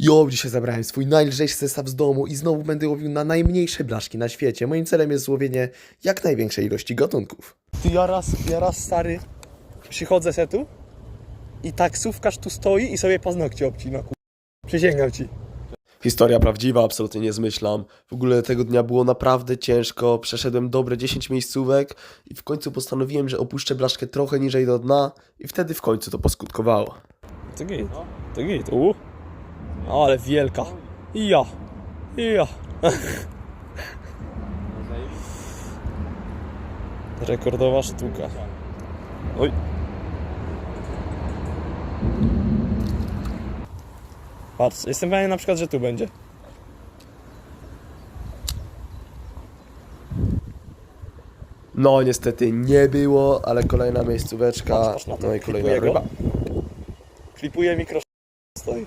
Jo, dzisiaj zabrałem swój najlżejszy zestaw z domu i znowu będę łowił na najmniejsze blaszki na świecie. Moim celem jest złowienie jak największej ilości gatunków. Ty ja raz, ja raz stary przychodzę se tu i taksówkarz tu stoi i sobie paznokcie obcina, ku... Przysięgam ci. Historia prawdziwa, absolutnie nie zmyślam. W ogóle tego dnia było naprawdę ciężko. Przeszedłem dobre 10 miejscówek i w końcu postanowiłem, że opuszczę blaszkę trochę niżej do dna i wtedy w końcu to poskutkowało. To git, to git, u. Ale wielka. Ja, ja. Rekordowa sztuka. Oj. Patrz, jestem pewien na przykład, że tu będzie. No niestety nie było, ale kolejna miejscóweczka, Patrz, patrz na to, no i kolejna klipuję go. ryba. Klipuje mikro stoi.